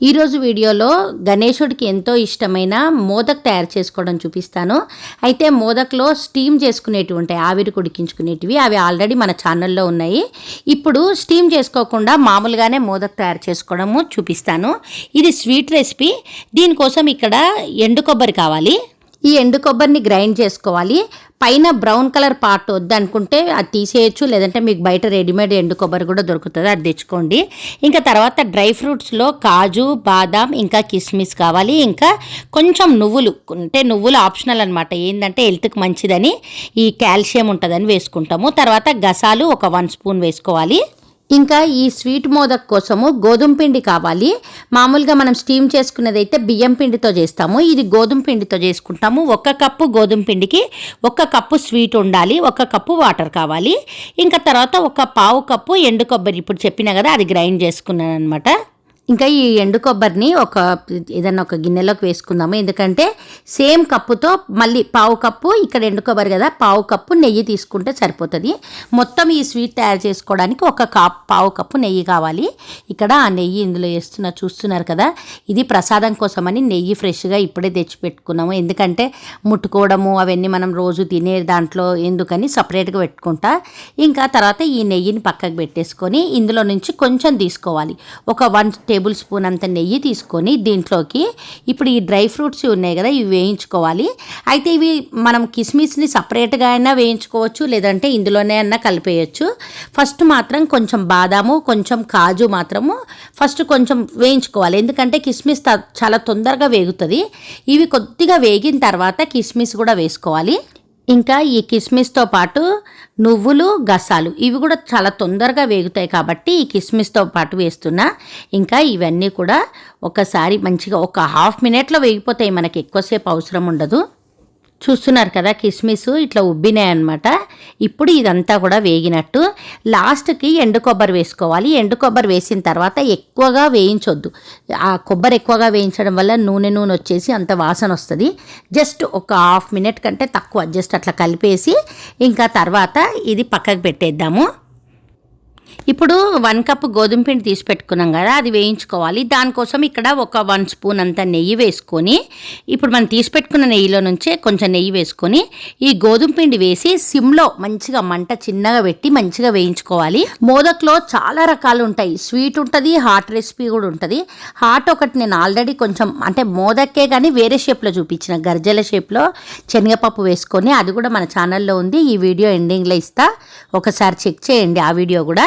ఈరోజు వీడియోలో గణేశుడికి ఎంతో ఇష్టమైన మోదక్ తయారు చేసుకోవడం చూపిస్తాను. అయితే మోదక్లో స్టీమ్ చేసుకునేటివి ఉంటాయి ఆవిరి కుడికించుకునేటివి అవి ఆల్రెడీ మన ఛానల్లో ఉన్నాయి. ఇప్పుడు స్టీమ్ చేసుకోకుండా మామూలుగానే మోదక్ తయారు చేసుకోవడము చూపిస్తాను. ఇది స్వీట్ రెసిపీ. దీనికోసం ఇక్కడ ఎండు కొబ్బరి కావాలి. ఈ ఎండు కొబ్బరిని గ్రైండ్ చేసుకోవాలి. పైన బ్రౌన్ కలర్ పార్ట్ వద్దనుకుంటే అది తీసేయచ్చు లేదంటే మీకు బయట రెడీమేడ్ ఎండు కొబ్బరి కూడా దొరుకుతుంది అది తెచ్చుకోండి. ఇంకా తర్వాత డ్రై ఫ్రూట్స్లో కాజు బాదాం ఇంకా కిస్మిస్ కావాలి. ఇంకా కొంచెం నువ్వులు అంటే నువ్వులు ఆప్షనల్ అనమాట ఏంటంటే హెల్త్కి మంచిదని ఈ కాల్షియం ఉంటుందని వేసుకుంటాము. తర్వాత గసాలు ఒక వన్ స్పూన్ వేసుకోవాలి. ఇంకా ఈ స్వీట్ మోదక్ కోసము గోధుమ పిండి కావాలి. మామూలుగా మనం స్టీమ్ చేసుకున్నది అయితే బియ్యం పిండితో చేస్తాము. ఇది గోధుమ పిండితో చేసుకుంటాము. ఒక కప్పు గోధుమ పిండికి ఒక కప్పు స్వీట్ ఉండాలి. ఒక కప్పు వాటర్ కావాలి. ఇంకా తర్వాత ఒక పావు కప్పు ఎండు కొబ్బరి. ఇప్పుడు చెప్పిన కదా అది గ్రైండ్ చేసుకున్నాను అనమాట ఇంకా ఈ ఎండు కొబ్బరిని ఒక ఏదన్నా ఒక గిన్నెలోకి వేసుకుందాము. ఎందుకంటే సేమ్ కప్పుతో మళ్ళీ పావు కప్పు ఇక్కడ ఎండు కొబ్బరి కదా పావు కప్పు నెయ్యి తీసుకుంటే సరిపోతుంది. మొత్తం ఈ స్వీట్ తయారు చేసుకోవడానికి ఒక కప్ పావు కప్పు నెయ్యి కావాలి. ఇక్కడ ఆ నెయ్యి ఇందులో వేస్తున్న చూస్తున్నారు కదా ఇది ప్రసాదం కోసమని నెయ్యి ఫ్రెష్గా ఇప్పుడే తెచ్చి పెట్టుకున్నాము. ఎందుకంటే ముట్టుకోవడము అవన్నీ మనం రోజు తినే దాంట్లో ఎందుకని సపరేట్గా పెట్టుకుంటా. ఇంకా తర్వాత ఈ నెయ్యిని పక్కకు పెట్టేసుకొని ఇందులో నుంచి కొంచెం తీసుకోవాలి. ఒక వన్ టే టేబుల్ స్పూన్ అంత నెయ్యి తీసుకొని దీంట్లోకి ఇప్పుడు ఈ డ్రై ఫ్రూట్స్ ఉన్నాయి కదా ఇవి వేయించుకోవాలి. అయితే ఇవి మనం కిస్మిస్ని సపరేట్గా అయినా వేయించుకోవచ్చు లేదంటే ఇందులోనే అన్నా కలిపేయచ్చు. ఫస్ట్ మాత్రం కొంచెం బాదాము కొంచెం కాజు మాత్రము ఫస్ట్ కొంచెం వేయించుకోవాలి. ఎందుకంటే కిస్మిస్ త- చాలా తొందరగా వేగుతుంది. ఇవి కొద్దిగా వేగిన తర్వాత కిస్మిస్ కూడా వేసుకోవాలి. ఇంకా ఈ కిస్మిస్తో పాటు నువ్వులు గసాలు ఇవి కూడా చాలా తొందరగా వేగుతాయి కాబట్టి ఈ కిస్మిస్తో పాటు వేస్తున్నా. ఇంకా ఇవన్నీ కూడా ఒకసారి మంచిగా ఒక హాఫ్ మినిట్లో వేగిపోతాయి మనకి ఎక్కువసేపు అవసరం ఉండదు. చూస్తున్నారు కదా కిస్మిస్ ఇట్లా ఉబ్బినాయి అనమాట ఇప్పుడు ఇదంతా కూడా వేగినట్టు. లాస్ట్కి ఎండు కొబ్బరి వేసుకోవాలి. ఎండు కొబ్బరి వేసిన తర్వాత ఎక్కువగా వేయించొద్దు. ఆ కొబ్బరి ఎక్కువగా వేయించడం వల్ల నూనె నూనె వచ్చేసి అంత వాసన వస్తుంది. జస్ట్ ఒక హాఫ్ మినిట్ కంటే తక్కువ జస్ట్ అట్లా కలిపేసి. ఇంకా తర్వాత ఇది పక్కకు పెట్టేద్దాము. ఇప్పుడు వన్ కప్ గోధుమ పిండి తీసి పెట్టుకున్నాం కదా అది వేయించుకోవాలి. దానికోసం ఇక్కడ ఒక వన్ స్పూన్ అంత నెయ్యి వేసుకొని ఇప్పుడు మనం తీసి పెట్టుకున్న నెయ్యిలో నుంచే కొంచెం నెయ్యి వేసుకొని ఈ గోధుమ పిండి వేసి సిమ్లో మంచిగా మంట చిన్నగా పెట్టి మంచిగా వేయించుకోవాలి. మోదక్లో చాలా రకాలు ఉంటాయి. స్వీట్ ఉంటుంది హాట్ రెసిపీ కూడా ఉంటుంది. హాట్ ఒకటి నేను ఆల్రెడీ కొంచెం అంటే మోదక్కే కానీ వేరే షేప్లో చూపించిన. గర్జల షేప్లో శనగపప్పు వేసుకొని అది కూడా మన ఛానల్లో ఉంది. ఈ వీడియో ఎండింగ్లో ఇస్తా. ఒకసారి చెక్ చేయండి ఆ వీడియో కూడా.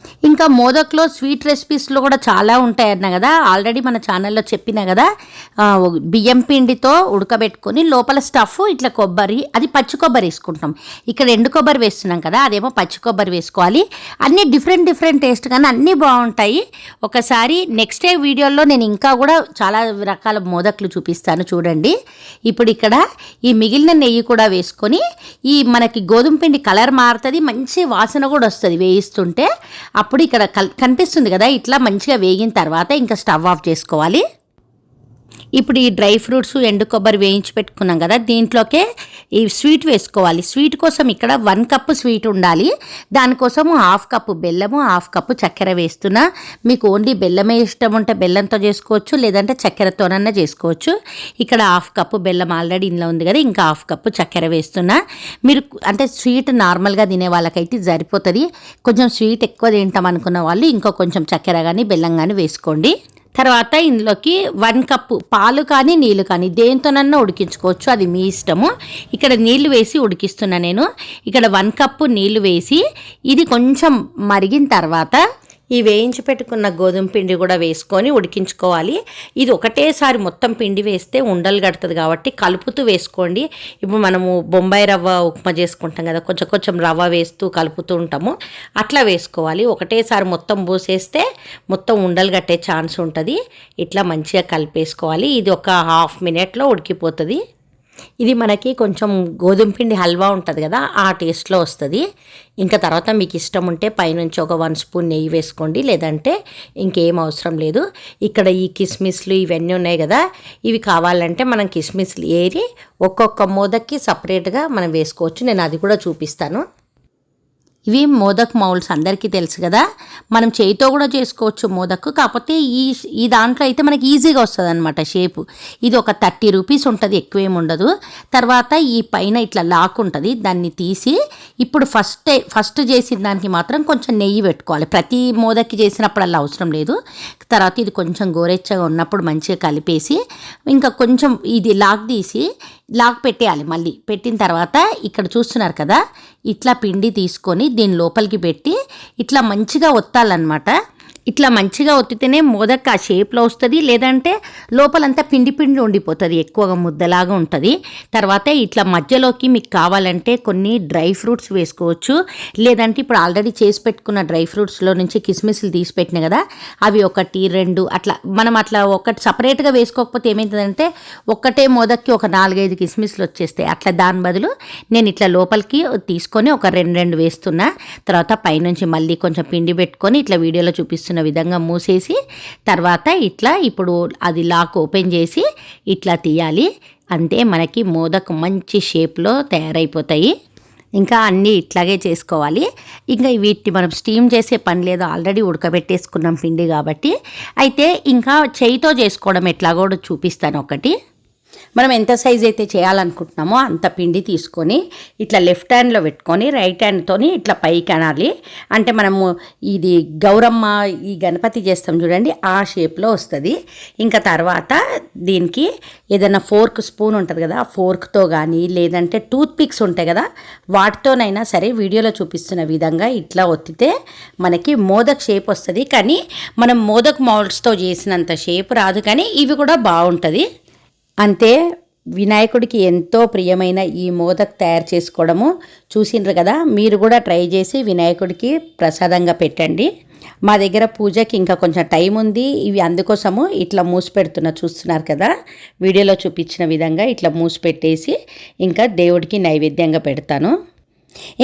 ఇంకా మోదక్లో స్వీట్ రెసిపీస్లో కూడా చాలా ఉంటాయి అన్న కదా. ఆల్రెడీ మన ఛానల్లో చెప్పిన కదా. బియ్యం పిండితో ఉడకబెట్టుకొని లోపల స్టఫ్ ఇట్లా కొబ్బరి అది పచ్చి కొబ్బరి వేసుకుంటాం. ఇక్కడ ఎండు కొబ్బరి వేస్తున్నాం కదా అదేమో పచ్చి కొబ్బరి వేసుకోవాలి. అన్నీ డిఫరెంట్ డిఫరెంట్ టేస్ట్ కానీ అన్నీ బాగుంటాయి. ఒకసారి నెక్స్ట్ డే వీడియోలో నేను ఇంకా కూడా చాలా రకాల మోదక్లు చూపిస్తాను చూడండి. ఇప్పుడు ఇక్కడ ఈ మిగిలిన నెయ్యి కూడా వేసుకొని ఈ మనకి గోధుమ పిండి కలర్ మారుతుంది మంచి వాసన కూడా వస్తుంది వేయిస్తుంటే. అప్పుడు ఇక్కడ కల్ కనిపిస్తుంది కదా ఇట్లా మంచిగా వేగిన తర్వాత ఇంకా స్టవ్ ఆఫ్ చేసుకోవాలి. ఇప్పుడు ఈ డ్రై ఫ్రూట్స్ ఎండు కొబ్బరి వేయించి పెట్టుకున్నాం కదా దీంట్లోకే ఈ స్వీట్ వేసుకోవాలి. స్వీట్ కోసం ఇక్కడ వన్ కప్పు స్వీట్ ఉండాలి. దానికోసము హాఫ్ కప్పు బెల్లము హాఫ్ కప్పు చక్కెర వేస్తున్నా. మీకు ఓన్లీ బెల్లమే ఇష్టం ఉంటే బెల్లంతో చేసుకోవచ్చు లేదంటే చక్కెరతోనన్నా చేసుకోవచ్చు. ఇక్కడ హాఫ్ కప్పు బెల్లం ఆల్రెడీ ఇందులో ఉంది కదా ఇంకా హాఫ్ కప్పు చక్కెర వేస్తున్నా. మీరు అంటే స్వీట్ నార్మల్గా తినే వాళ్ళకైతే సరిపోతుంది. కొంచెం స్వీట్ ఎక్కువ తింటాం అనుకున్న వాళ్ళు ఇంకో కొంచెం చక్కెర కానీ బెల్లం కానీ వేసుకోండి. తర్వాత ఇందులోకి వన్ కప్పు పాలు కానీ నీళ్ళు కానీ దేంతోనన్నా ఉడికించుకోవచ్చు. అది మీ ఇష్టము. ఇక్కడ నీళ్ళు వేసి ఉడికిస్తున్నా నేను. ఇక్కడ వన్ కప్పు నీళ్ళు వేసి ఇది కొంచెం మరిగిన తర్వాత ఈ వేయించి పెట్టుకున్న గోధుమ పిండి కూడా వేసుకొని ఉడికించుకోవాలి. ఇది ఒకటేసారి మొత్తం పిండి వేస్తే ఉండలు కడుతుంది కాబట్టి కలుపుతూ వేసుకోండి. ఇప్పుడు మనము బొంబాయి రవ్వ ఉప్మా చేసుకుంటాం కదా కొంచెం కొంచెం రవ్వ వేస్తూ కలుపుతూ ఉంటాము. అట్లా వేసుకోవాలి. ఒకటేసారి మొత్తం పోసేస్తే మొత్తం ఉండలు కట్టే ఛాన్స్ ఉంటుంది. ఇట్లా మంచిగా కలిపేసుకోవాలి. ఇది ఒక హాఫ్ మినిట్లో ఉడికిపోతుంది. ఇది మనకి కొంచెం గోధుమ పిండి హల్వా ఉంటుంది కదా ఆ టేస్ట్లో వస్తుంది. ఇంకా తర్వాత మీకు ఇష్టం ఉంటే పైనుంచి ఒక వన్ స్పూన్ నెయ్యి వేసుకోండి లేదంటే ఇంకేం అవసరం లేదు. ఇక్కడ ఈ కిస్మిస్లు ఇవన్నీ ఉన్నాయి కదా ఇవి కావాలంటే మనం కిస్మిస్లు ఏరి ఒక్కొక్క మోదకి సపరేట్గా మనం వేసుకోవచ్చు. నేను అది కూడా చూపిస్తాను. ఇవి మోదక్ మౌల్స్ అందరికీ తెలుసు కదా. మనం చేయితో కూడా చేసుకోవచ్చు మోదక్. కాకపోతే ఈ ఈ దాంట్లో అయితే మనకి ఈజీగా వస్తుంది అనమాట షేపు. ఇది ఒక థర్టీ రూపీస్ ఉంటుంది ఎక్కువేమి ఉండదు. తర్వాత ఈ పైన ఇట్లా లాక్ ఉంటుంది దాన్ని తీసి ఇప్పుడు ఫస్ట్ ఫస్ట్ చేసిన దానికి మాత్రం కొంచెం నెయ్యి పెట్టుకోవాలి. ప్రతి మోదక్కి చేసినప్పుడు అలా అవసరం లేదు. తర్వాత ఇది కొంచెం గోరెచ్చగా ఉన్నప్పుడు మంచిగా కలిపేసి ఇంకా కొంచెం ఇది లాక్ తీసి లాక్ పెట్టేయాలి మళ్ళీ. పెట్టిన తర్వాత ఇక్కడ చూస్తున్నారు కదా ఇట్లా పిండి తీసుకొని దీని లోపలికి పెట్టి ఇట్లా మంచిగా ఒత్తాలన్నమాట. ఇట్లా మంచిగా ఒత్తితేనే మోదక్ ఆ షేప్లో వస్తుంది లేదంటే లోపలంతా పిండి పిండి ఉండిపోతుంది ఎక్కువగా ముద్దలాగా ఉంటుంది. తర్వాత ఇట్లా మధ్యలోకి మీకు కావాలంటే కొన్ని డ్రై ఫ్రూట్స్ వేసుకోవచ్చు. లేదంటే ఇప్పుడు ఆల్రెడీ చేసి పెట్టుకున్న డ్రై ఫ్రూట్స్లో నుంచి కిస్మిస్లు తీసి పెట్టిన కదా అవి ఒకటి రెండు అట్లా మనం అట్లా ఒకటి సపరేట్గా వేసుకోకపోతే ఏమవుతుందంటే ఒక్కటే మోదక్కి ఒక నాలుగైదు కిస్మిస్లు వచ్చేస్తాయి. అట్లా దాని బదులు నేను ఇట్లా లోపలికి తీసుకొని ఒక రెండు రెండు వేస్తున్నా. తర్వాత పైనుంచి మళ్ళీ కొంచెం పిండి పెట్టుకొని ఇట్లా వీడియోలో చూపిస్తున్నాను విధంగా మూసేసి తర్వాత ఇట్లా ఇప్పుడు అది లాక్ ఓపెన్ చేసి ఇట్లా తీయాలి. అంతే మనకి మోదక్ మంచి షేప్లో తయారైపోతాయి. ఇంకా అన్నీ ఇట్లాగే చేసుకోవాలి. ఇంకా వీటిని మనం స్టీమ్ చేసే పని లేదు. ఆల్రెడీ ఉడకబెట్టేసుకున్నాం పిండి కాబట్టి. అయితే ఇంకా చేయితో చేసుకోవడం ఎట్లా కూడా చూపిస్తాను ఒకటి. మనం ఎంత సైజ్ అయితే చేయాలనుకుంటున్నామో అంత పిండి తీసుకొని ఇట్లా లెఫ్ట్ హ్యాండ్లో పెట్టుకొని రైట్ హ్యాండ్తోని ఇట్లా పైకి అనాలి. అంటే మనము ఇది గౌరమ్మ ఈ గణపతి చేస్తాం చూడండి ఆ షేప్లో వస్తుంది. ఇంకా తర్వాత దీనికి ఏదైనా ఫోర్క్ స్పూన్ ఉంటుంది కదా ఆ ఫోర్క్తో కానీ లేదంటే టూత్ పిక్స్ ఉంటాయి కదా వాటితోనైనా సరే వీడియోలో చూపిస్తున్న విధంగా ఇట్లా ఒత్తితే మనకి మోదక్ షేప్ వస్తుంది. కానీ మనం మోదక్ మౌల్డ్స్తో చేసినంత షేప్ రాదు కానీ ఇవి కూడా బాగుంటుంది. అంతే వినాయకుడికి ఎంతో ప్రియమైన ఈ మోదక్ తయారు చేసుకోవడము చూసిండ్రు కదా మీరు కూడా ట్రై చేసి వినాయకుడికి ప్రసాదంగా పెట్టండి. మా దగ్గర పూజకి ఇంకా కొంచెం టైం ఉంది ఇవి అందుకోసము ఇట్లా మూసి పెడుతున్న చూస్తున్నారు కదా. వీడియోలో చూపించిన విధంగా ఇట్లా మూసి పెట్టేసి ఇంకా దేవుడికి నైవేద్యంగా పెడతాను.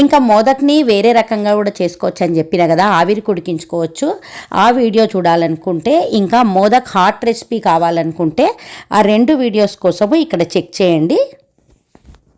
ఇంకా మోదక్ని వేరే రకంగా కూడా చేసుకోవచ్చు అని చెప్పిన కదా ఆవిరి కుడికించుకోవచ్చు. ఆ వీడియో చూడాలనుకుంటే ఇంకా మోదక్ హాట్ రెసిపీ కావాలనుకుంటే ఆ రెండు వీడియోస్ కోసము ఇక్కడ చెక్ చేయండి.